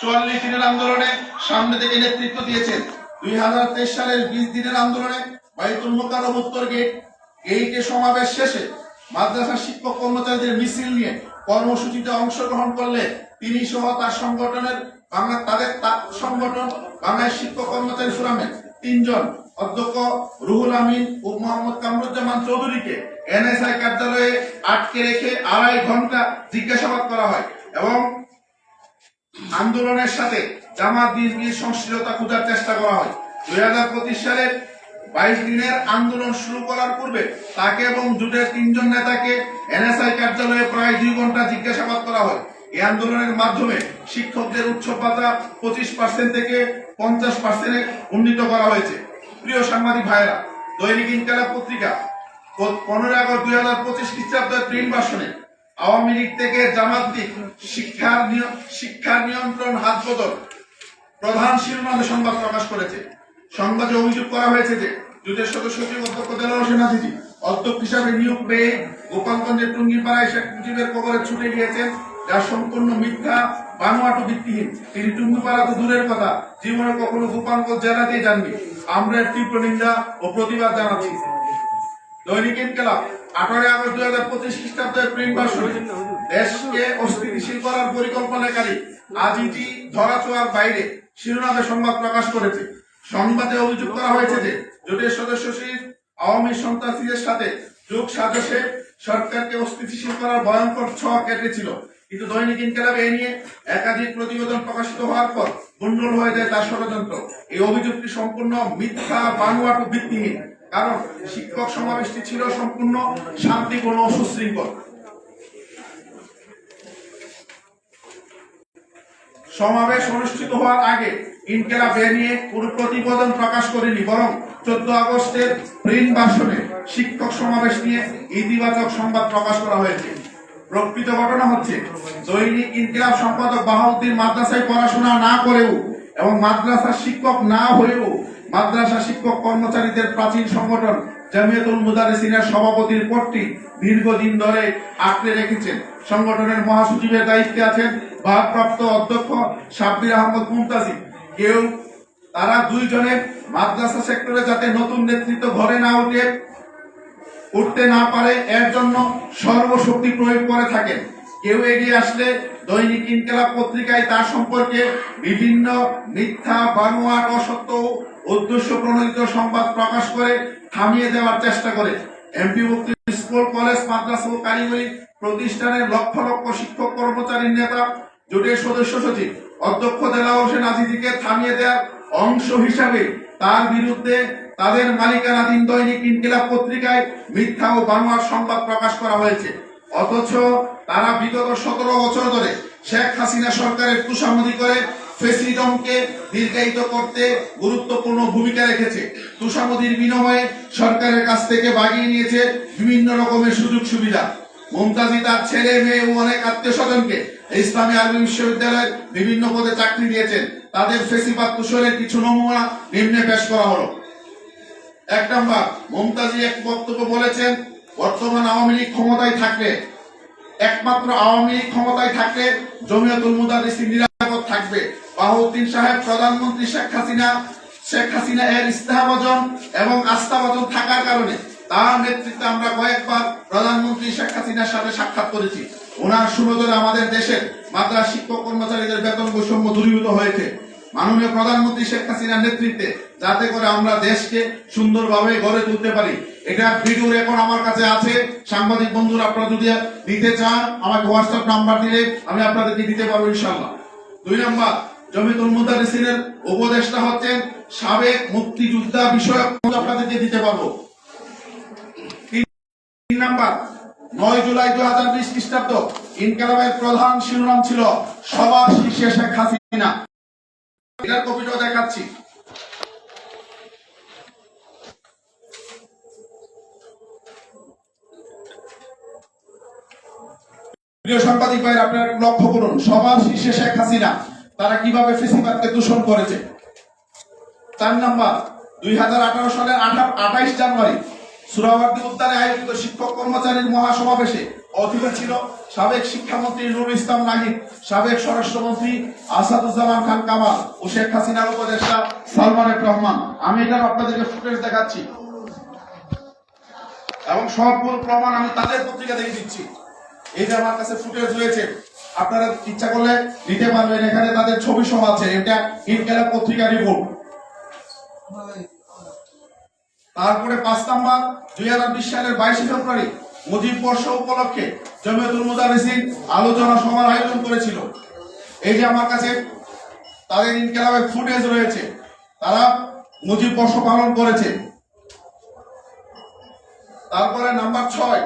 চুয়াল্লিশ দিনের আন্দোলনে সামনে থেকে নেতৃত্ব দিয়েছেন। দুই হাজার তেইশ সালের বিশ দিনের আন্দোলনে বাইতুল মোকারম উত্তর গেট গেইটে সমাবেশ শেষে মাদ্রাসা শিক্ষক কর্মচারীদের মিছিল নিয়ে কর্মসূচিতে অংশগ্রহণ করলে তিনি সহ তার সংগঠনের বাংলা তাদের সংগঠন বাংলাদেশ শিক্ষক কর্মচারী ফোরামের তিনজন অধ্যক্ষ রুহুল আমিন ও মোহাম্মদ কামরুজ্জামান চৌধুরীকে এনএসআই কার্যালয়ে আটকে রেখে আড়াই ঘণ্টা জিজ্ঞাসাবাদ করা হয় এবং আন্দোলনের সাথে জামাত বিএনপির সংশ্লিষ্টতা খোঁজার চেষ্টা করা হয়। দুই হাজার পঁচিশ সালের বাইশ দিনের আন্দোলন শুরু করার পূর্বে তাকে এবং জুটের তিনজন নেতাকে এনএসআই কার্যালয়ে প্রায় দুই ঘণ্টা জিজ্ঞাসাবাদ করা হয়। এই আন্দোলনের মাধ্যমে শিক্ষকদের উৎসব ভাতা পঁচিশ পার্সেন্ট থেকে পঞ্চাশ পার্সেন্টে উন্নীত করা হয়েছে। প্রিয় সাংবাদিক ভাইরা দৈনিক ইনকালাব পত্রিকা পনেরো আগস্ট দুই হাজার পঁচিশ খ্রিস্টাব্দের প্রিন্ট ভার্সনে আওয়ামী লীগ থেকে জামাত নিয়- শিক্ষার নিয়ন্ত্রণ হাত বদল। প্রধান শিরোনামে সংবাদ প্রকাশ করেছে। সংবাদে অভিযোগ করা হয়েছে যে জোটের সদস্য সচিব অধ্যক্ষ দেলোয়ার হোসেন আজিজি অধ্যক্ষ হিসাবে নিয়োগ পেয়ে গোপালগঞ্জের টুঙ্গিপাড়ায় শেখ মুজিবের কবরে ছুটে গিয়েছেন। যা সম্পূর্ণ মিথ্যা, বানোয়াটু ভিত্তিহীন। তিনি টুঙ্গিপাড়া তো দূরের কথা, জীবনে কখনো গোপালগঞ্জ জেলাতেই যাননি। আমরা তীব্র নিন্দা ও প্রতিবাদ জানাচ্ছি। দৈনিক ইনকেলাব আঠারোই আগস্ট দুই হাজার পঁচিশ খ্রিস্টাব্দের প্রিন্ট ভার্সনে দেশকে অস্থিতিশীল করার পরিকল্পনাকারী আজিটি ধরাছোঁয়ার বাইরে শিরোনামে সংবাদ প্রকাশ করেছে। সংবাদে অভিযোগ করা হয়েছে যে জোটের সদস্য আওয়ামী সন্ত্রাসীদের সাথে যোগ সাজসে সরকারকে অস্থিতিশীল করার ভয়ঙ্কর ছোঁয়া কেটেছিল। কিন্তু দৈনিক ইনকেলাবে এ নিয়ে একাধিক প্রতিবেদন প্রকাশিত হওয়ার পর গুন্ডল হয়ে যায় তার ষড়যন্ত্র। এই অভিযোগটি সম্পূর্ণ মিথ্যা বানুয়াটু ভিত্তিহীন কারণ শিক্ষক সমাবেশটি ছিল সম্পূর্ণ শান্তিপূর্ণ সুশৃঙ্খল। সমাবেশ অনুষ্ঠিত হওয়ার আগে ইনকেলাব এ নিয়ে কোনো প্রতিবেদন প্রকাশ করেনি, বরং চোদ্দ আগস্টের প্রিন্ট ভার্সনে শিক্ষক সমাবেশ নিয়ে ইতিবাচক সংবাদ প্রকাশ করা হয়েছে। প্রকৃত ঘটনা হচ্ছে, দৈনিক ইনকিলাব সম্পাদক বাহাউদ্দিন মাদ্রাসায় পড়াশোনা না করেও এবং মাদ্রাসার শিক্ষক না হয়েও মাদ্রাসা শিক্ষক কর্মচারীদের প্রাচীন সংগঠন জামিয়াতুল মুদারিসিনের সভাপতির পদটি দীর্ঘদিন ধরে আঁকড়ে রেখেছেন। সংগঠনের মহাসচিবের দায়িত্বে আছেন ভারপ্রাপ্ত অধ্যক্ষ সাব্বির আহমদ মুমতাজিব কেউ তারা দুইজনে মাদ্রাসা সেক্টরে যাতে নতুন নেতৃত্ব ঘরে না উঠে উঠতে না পারে, এর জন্য সর্বশক্তি প্রয়োগ করে থাকেন। কেউ এগিয়ে আসলে দৈনিক ইনকেলাব পত্রিকায় তার সম্পর্কে বিভিন্ন মিথ্যা, বানোয়াট, অসত্য উদ্দেশ্য প্রণোদিত সংবাদ প্রকাশ করে থামিয়ে দেওয়ার চেষ্টা করে। এমপি মুক্তি স্কুল, কলেজ, মাদ্রাসা ও কারিগরি প্রতিষ্ঠানের লক্ষ লক্ষ শিক্ষক কর্মচারীর নেতা, জোটের সদস্য সচিব, অধ্যক্ষ দেলা হোসেন আজিজিকে থামিয়ে দেওয়ার অংশ হিসাবে তার বিরুদ্ধে তাদের মালিকানাধীন দৈনিক ইনকিলাব পত্রিকায় মিথ্যা ও বানোয়ার সংবাদ প্রকাশ করা হয়েছে। অথচ তারা বিগত সতেরো বছর ধরে শেখ হাসিনা সরকারের তুষামদি করে ফেসিজমকে দীর্ঘায়িত করতে গুরুত্বপূর্ণ ভূমিকা রেখেছে। তুষামদির বিনিময়ে সরকারের কাছ থেকে বাগিয়ে নিয়েছে বিভিন্ন রকমের সুযোগ সুবিধা। মমতাজি তার ছেলে, মেয়ে ও অনেক আত্মীয় স্বজনকে ইসলামী আরবি বিশ্ববিদ্যালয়ের বিভিন্ন পদে চাকরি দিয়েছেন। তাদের ফেসিবাদ তুষরের কিছু নমুনা নিম্নে পেশ করা হলো। এক নম্বর, মমতাজি এক বক্তব্য বলেছেন বর্তমান আওয়ামী লীগ ক্ষমতায় থাকলে, একমাত্র আওয়ামী লীগ ক্ষমতায় থাকলে জমিয়তুল মুদারিসিন নিরাপদ থাকবে। বাহুদ্দিন সাহেব, প্রধানমন্ত্রী শেখ হাসিনা শেখ হাসিনা এর ইস্তেহাবজন এবং আস্থাভাজন থাকার কারণে তার নেতৃত্বে আমরা কয়েকবার প্রধানমন্ত্রী শেখ হাসিনার সাথে সাক্ষাৎ করেছি। ওনার সুনজরে আমাদের দেশের মাদ্রাস শিক্ষক কর্মচারীদের বেতন বৈষম্য দূরীভূত হয়েছে। মাননীয় প্রধানমন্ত্রী শেখ হাসিনার নেতৃত্বে যাতে করে আমরা দেশকে সুন্দরভাবে গড়ে তুলতে পারি। এটা ভিডিও রেকর্ড আমার কাছে আছে। সাংবাদিক বন্ধুরা আপনারা যদি দিতে চান, আমাকে হোয়াটসঅ্যাপ নাম্বার দিলে আমি আপনাদেরকে দিতে পারব ইনশাল্লাহ দুই নম্বর জমিতুল মুদারিসিনের উপদেষ্টা হচ্ছেন সাবেক মুক্তিযোদ্ধা বিষয়ক আপনাদেরকে দিতে পারব। তিন নাম্বার, নয় জুলাই দু হাজার বিশ খ্রিস্টাব্দ ইনকালাবের প্রধান শিরোনাম ছিল সবার শীর্ষে শেখ হাসিনা। এটার কপিটাও দেখাচ্ছি। সাংবাদিক ভাইরা, আপনারা লক্ষ্য করুন সবার শীর্ষে শেখ হাসিনা তারা কীভাবে ফেসিবাদকে দূষণ করেছে। চার নাম্বার, দুই হাজার আঠারো সালের আঠাইশ জানুয়ারি সুরাবার্দী উদ্যানে আয়োজিত শিক্ষক কর্মচারীর মহাসমাবেশে অতিথি ছিল সাবেক শিক্ষামন্ত্রী নুরুল ইসলাম নাহিদ, সাবেক স্বরাষ্ট্রমন্ত্রী আসাদুজ্জামান খান কামাল ও শেখ হাসিনার উপদেষ্টা সালমান রহমান। আমি এটার আপনাদেরকে ফুটেজ দেখাচ্ছি। এবং সবগুলো প্রমাণ আমি তাদের পত্রিকা দেখে দিচ্ছি। এই যে আমার কাছে ফুটেজ রয়েছে, আপনারা ইচ্ছা করলে নিতে পারবেন। এখানে তাদের ছবি সহ আছে, এটা ইনকেলাব পত্রিকা রিপোর্ট। তারপরে পাঁচ নাম্বার, দুই হাজার বিশ সালের বাইশে ফেব্রুয়ারি মুজিব বর্ষ উপলক্ষে জমিয়তুল মুদারিসিন আলোচনা সভার আয়োজন করেছিল। এই যে আমার কাছে তাদের ইনকেলাবের ফুটেজ রয়েছে, তারা মুজিব বর্ষ পালন করেছে। তারপরে নাম্বার ছয়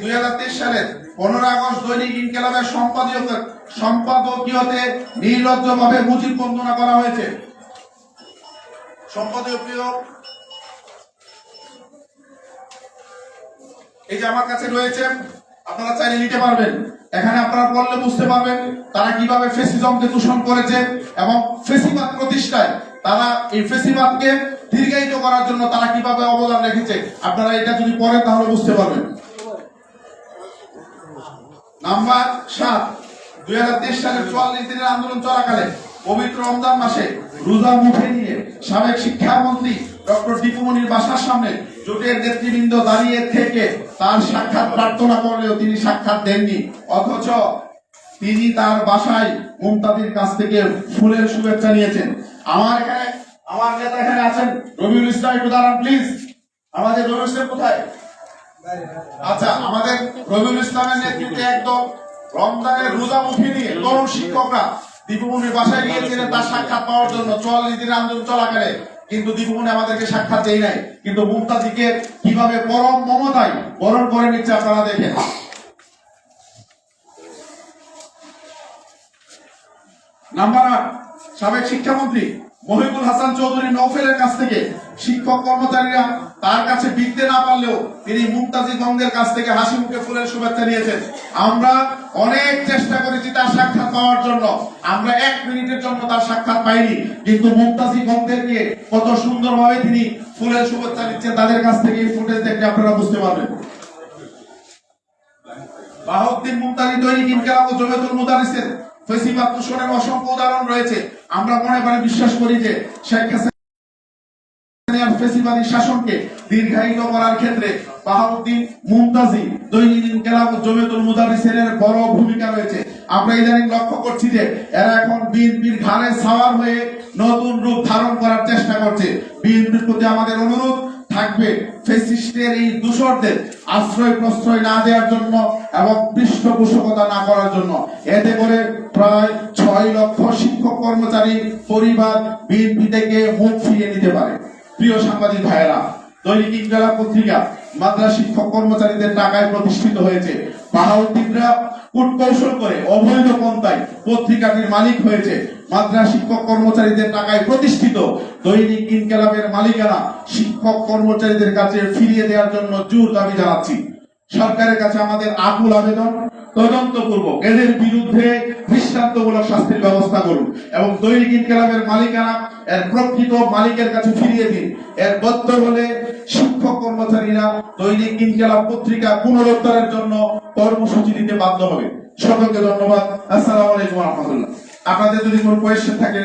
দুই হাজার তেইশ সালের পনেরো আগস্ট দৈনিক ইনকেলাবের সম্পাদকীয় সম্পাদকীয়তে নির্লজ্জভাবে মুজিব বন্দনা করা হয়েছে। সম্পাদকীয় এই যে আমার কাছে রয়েছে, আপনারা চাইলে নিতে পারবেন। এখানে আপনারা পড়লে বুঝতে পারবেন তারা কীভাবে ফেসিজমকে দূষণ করেছে এবং ফেসিবাদ প্রতিষ্ঠায় তারা এই ফেসিবাদকে দীর্ঘায়িত করার জন্য তারা কীভাবে অবদান রেখেছে। আপনারা এটা যদি পড়েন তাহলে বুঝতে পারবেন। নাম্বার সাত, দুই হাজার তেইশ সালের চুয়াল্লিশ দিনের আন্দোলন চলাকালে পবিত্র রমজান মাসে রোজা মুখে নিয়ে সাবেক শিক্ষামন্ত্রী ডক্টর দীপুমণির বাসার সামনে জোটের নেতৃবৃন্দ দাঁড়িয়ে থেকে তার সাক্ষাৎ প্রার্থনা করলেও তিনি সাক্ষাৎ দেননি। অথচ তিনি তার বাসায় মুমতাদির কাছ থেকে ফুলের শুভেচ্ছা নিয়েছেন। আমার এখানে, আমার নেতা এখানে আছেন। রবিউল ইসলাম, একটু দাঁড়ান প্লিজ আমাদের রবিউল ইসলাম কোথায়? আচ্ছা আমাদের রবিউল ইসলামের নেতৃত্বে একদম রমজানের রোজা মুখে নিয়ে তরুণ শিক্ষকরা দীপমণির বাসায় গিয়েছিলেন তার সাক্ষাৎ পাওয়ার জন্য। চুয়াল্লিশ দিনের আন্দোলন চলাকালে। কিন্তু দীপমণি আমাদেরকে সাক্ষাৎ দেয় নাই। কিন্তু মুক্তাদিকে কীভাবে পরম মমতায় বরণ করে নিচ্ছে আপনারা দেখেন। নাম্বার আট, সাবেক শিক্ষামন্ত্রী মহিবুল হাসান চৌধুরী নৌফেলের কাছ থেকে শিক্ষক কর্মচারীরা তার কাছে বিকতে না পারলেও তিনি মুমতাজি গঙ্গের কাছ থেকে হাসি মুখে ফুলের শুভেচ্ছা নিয়েছেন। আমরা অনেক চেষ্টা করেছি তার সাক্ষাৎ পাওয়ার জন্য। আমরা এক মিনিটের জন্য তার সাক্ষাৎ পাইনি। কিন্তু মুমতাজি গঙ্গেরকে কত সুন্দরভাবে তিনি ফুলের শুভেচ্ছা নিচ্ছেন তাদের কাছ থেকে এই ফুটেজ দেখলে আপনারা বুঝতে পারবেন। বাহাউদ্দিন মুমতাজি দৈনিক ইনকালাব ও জমিয়তুল মুদারিসের ফেসিবাদ দূষণের অসংখ্য উদাহরণ রয়েছে। আমরা মনে মনে বিশ্বাস করি যে শেখ শাসনকে দীর্ঘায়িত করার ক্ষেত্রে বাহাউদ্দিন মুমতাজি জমিয়তুল মুদারিসের বড় ভূমিকা রয়েছে। আমরা ইদানিং লক্ষ্য করছি যে এরা এখন বিএনপির ঘাড়ে সাওয়ার হয়ে নতুন রূপ ধারণ করার চেষ্টা করছে। বিএনপির প্রতি আমাদের অনুরোধ থাকবে ফেসিস্টের এই দূষরদের আশ্রয় প্রশ্রয় না দেওয়ার জন্য এবং পৃষ্ঠপোষকতা না করার জন্য। এতে করে প্রায় ছয় লক্ষ শিক্ষক কর্মচারী, পরিবার, বিএনপি থেকে মুখ ফিরিয়ে নিতে পারে। প্রিয় সাংবাদিক ভাইয়েরা, দৈনিক ইংরেলা পত্রিকা মাদ্রাস শিক্ষক কর্মচারীদের টাকায় প্রতিষ্ঠিত হয়েছে। বাহাউদ্দিনরা কূটকৌশল করে অবৈধ পন্থায় পত্রিকাটির মালিক হয়েছে। মাদ্রাস শিক্ষক কর্মচারীদের টাকায় প্রতিষ্ঠিত দৈনিক ইনকেলাবের মালিকানা শিক্ষক কর্মচারীদের কাছে ফিরিয়ে দেওয়ার জন্য জোর দাবি জানাচ্ছি। সরকারের কাছে আমাদের আকুল আবেদন তদন্ত করব এদের বিরুদ্ধে দৃষ্টান্তমূলক শাস্তির ব্যবস্থা করুন এবং দৈনিক ইনকেলাবের মালিকানা এর প্রকৃত মালিকের কাছে ফিরিয়ে দিন। এর বদ্ধ হলে শিক্ষক কর্মচারীরা দৈনিক ইনকেলাব পত্রিকা পুনরুদ্ধারের জন্য কর্মসূচি দিতে বাধ্য হবে। সকলকে ধন্যবাদ। আসসালামু আলাইকুম রহমতুল্লাহ। আপনাদের যদি কোনো কোয়েশ্চেন থাকে